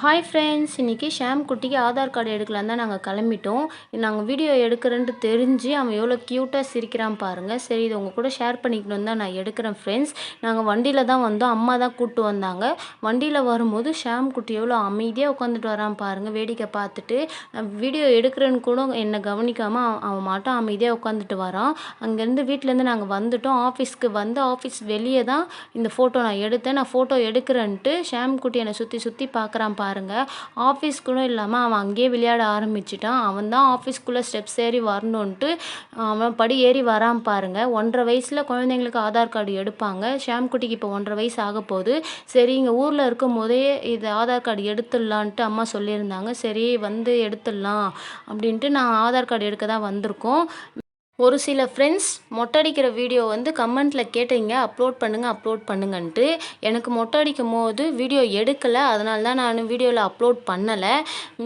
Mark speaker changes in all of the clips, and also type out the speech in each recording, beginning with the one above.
Speaker 1: Hi friends இன்றைக்கி ஷாம் குட்டிக்கு Aadhaar card எடுக்கலாம் தான் நாங்கள் கிளம்பிட்டோம். நாங்கள் வீடியோ எடுக்கிறேன்ட்டு தெரிஞ்சு அவன் எவ்வளோ க்யூட்டாக சிரிக்கிறான் பாருங்கள் சரி இது உங்கள் கூட ஷேர் பண்ணிக்கணும் தான் நான் எடுக்கிறேன் ஃப்ரெண்ட்ஸ் நாங்கள் வண்டியில் தான் வந்தோம். அம்மா தான் கூப்பிட்டு வந்தாங்க. வண்டியில் வரும்போது ஷாம் குட்டி எவ்வளோ அமைதியாக உட்காந்துட்டு வரான் பாருங்கள் வேடிக்கை பார்த்துட்டு நான் வீடியோ எடுக்கிறேன்னு கூட என்னை கவனிக்காமல் அவன் மாட்டும் அமைதியாக உட்காந்துட்டு வரான். அங்கேருந்து வீட்டிலேருந்து நாங்கள் வந்துட்டோம். ஆஃபீஸ்க்கு வந்து ஆஃபீஸ் வெளியே தான் இந்த ஃபோட்டோ நான் எடுத்தேன். நான் ஃபோட்டோ எடுக்கிறேன்ட்டு ஷாம் குட்டி என்னை சுற்றி சுற்றி பார்க்குறான் பாருங்கள் ஆஃபீஸ் கூட இல்லாமல் அவன் அங்கேயே விளையாட ஆரம்பிச்சிட்டான். அவன் தான் ஆஃபீஸ்க்குள்ளே ஸ்டெப்ஸ் ஏறி வரணுன்ட்டு அவன் படி ஏறி வரான் பாருங்கள் ஒன்றரை வயசில் குழந்தைங்களுக்கு ஆதார் கார்டு எடுப்பாங்க. ஷாம்குட்டிக்கு இப்போ ஒன்றரை வயசு ஆக போகுது. சரி இங்கே ஊரில் இருக்கும் போதே இது ஆதார் கார்டு எடுத்துடலான்ட்டு அம்மா சொல்லியிருந்தாங்க. சரி வந்து எடுத்துடலாம் அப்படின்ட்டு நான் ஆதார் கார்டு எடுக்க தான் வந்திருக்கோம். ஒரு சில ஃப்ரெண்ட்ஸ் மொட்டை அடிக்கிற வீடியோ வந்து கமெண்ட்டில் கேட்டீங்க அப்லோட் பண்ணுங்கள் அப்லோட் பண்ணுங்கன்ட்டு. எனக்கு மொட்டை அடிக்கும் போது வீடியோ எடுக்கலை அதனால தான் நான் வீடியோவில் அப்லோட் பண்ணலை.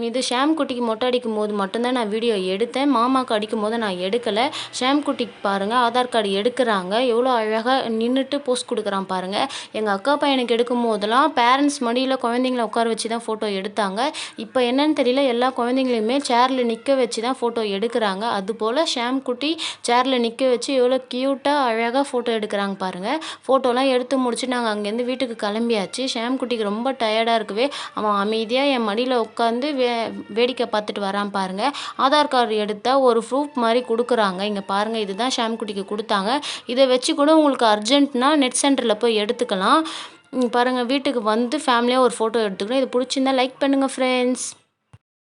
Speaker 1: இது ஷாம்குட்டிக்கு மொட்டை அடிக்கும் போது மட்டும்தான் நான் வீடியோ எடுத்தேன். மாமாவுக்கு அடிக்கும் போது நான் எடுக்கலை. ஷாம்குட்டிக்கு பாருங்கள் ஆதார் கார்டு எடுக்கிறாங்க. எவ்வளோ அழகாக நின்றுட்டு போஸ்ட் கொடுக்குறான் பாருங்கள் எங்கள் அக்கா பையனுக்கு எடுக்கும் போதெல்லாம் பேரண்ட்ஸ் மடியில் குழந்தைங்கள உட்கார வச்சு தான் ஃபோட்டோ எடுத்தாங்க. இப்போ என்னன்னு தெரியல எல்லா குழந்தைங்களையுமே சேரில் நிற்க வச்சு தான் ஃபோட்டோ எடுக்கிறாங்க. அதுபோல் ஷாம் குட்டி சேரில் நிற்க வச்சு எவ்வளோ க்யூட்டாக அழகாக ஃபோட்டோ எடுக்கிறாங்க பாருங்கள் ஃபோட்டோலாம் எடுத்து முடிச்சு நாங்கள் அங்கேருந்து வீட்டுக்கு கிளம்பியாச்சு. ஷாம்குட்டிக்கு ரொம்ப டயர்டாக இருக்கவே. அவன் அமைதியாக என் மடியில் உட்காந்து வே வேடிக்கை பார்த்துட்டு வரான் பாருங்கள் ஆதார் கார்டு எடுத்தால் ஒரு ப்ரூஃப் மாதிரி கொடுக்குறாங்க. இங்கே பாருங்கள் இதுதான் ஷாம்குட்டிக்கு கொடுத்தாங்க. இதை வச்சு கூட உங்களுக்கு அர்ஜென்ட்னா நெட் சென்டரில் போய் எடுத்துக்கலாம். பாருங்கள் வீட்டுக்கு வந்து ஃபேமிலியாக ஒரு ஃபோட்டோ எடுத்துக்கணும். இது பிடிச்சிருந்தா லைக் பண்ணுங்கள் ஃப்ரெண்ட்ஸ்